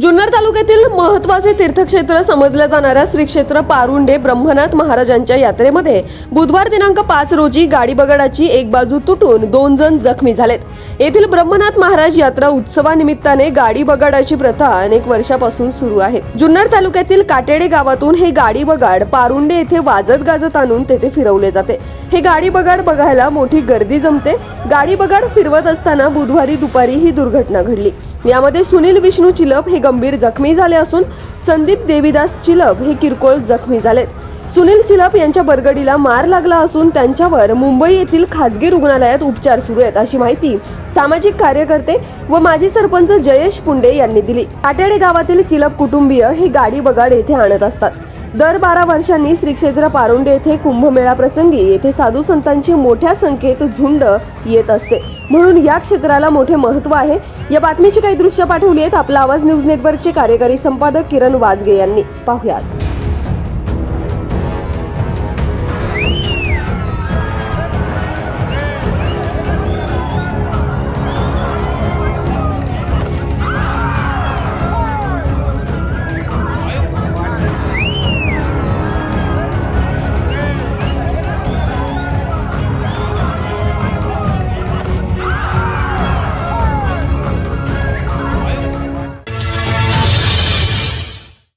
जुन्नर तालुक्यातील महत्त्वाचे तीर्थक्षेत्र समजल्या जाणाऱ्या श्री क्षेत्र पारुंडे ब्रह्मनाथ महाराजांच्या यात्रेमध्ये बुधवार दिनांक पाच रोजी गाडी बगडाची एक बाजू तुटून दोन जण जखमी झालेत. येथील ब्रह्मनाथ महाराज यात्रा उत्सवानिमित्ताने गाडी बगाडाची प्रथा अनेक वर्षापासून सुरू आहे. जुन्नर तालुक्यातील काटेडे गावातून हे गाडी बगाड पारुंडे येथे वाजत गाजत आणून तेथे फिरवले जाते. हे गाडी बगाड बघायला मोठी गर्दी जमते. गाडी बगाड फिरवत असताना बुधवारी दुपारी ही दुर्घटना घडली. यामध्ये सुनील विष्णू चिलप हे गंभीर जखमी झाले असून संदीप देवीदास चिलक हे किरकोळ जखमी झालेत. सुनील चिलप यांच्या बरगडीला मार लागला असून त्यांच्यावर मुंबई येथील खाजगी रुग्णालयात उपचार सुरू आहेत अशी माहिती सामाजिक कार्यकर्ते व माजी सरपंच जयेश पुंडे यांनी दिली. आटेडे गावातील चिलप कुटुंबीय हे गाडी बगाड येथे आणत असतात. दर बारा वर्षांनी श्री क्षेत्र पारुंडे येथे कुंभमेळा प्रसंगी येथे साधू संतांची मोठ्या संख्येत झुंड येत असते. म्हणून या क्षेत्राला मोठे महत्त्व आहे. या बातमीची काही दृश्य पाठवली आहेत आपला आवाज न्यूज नेटवर्कचे कार्यकारी संपादक किरण वाजगे यांनी. पाहुयात.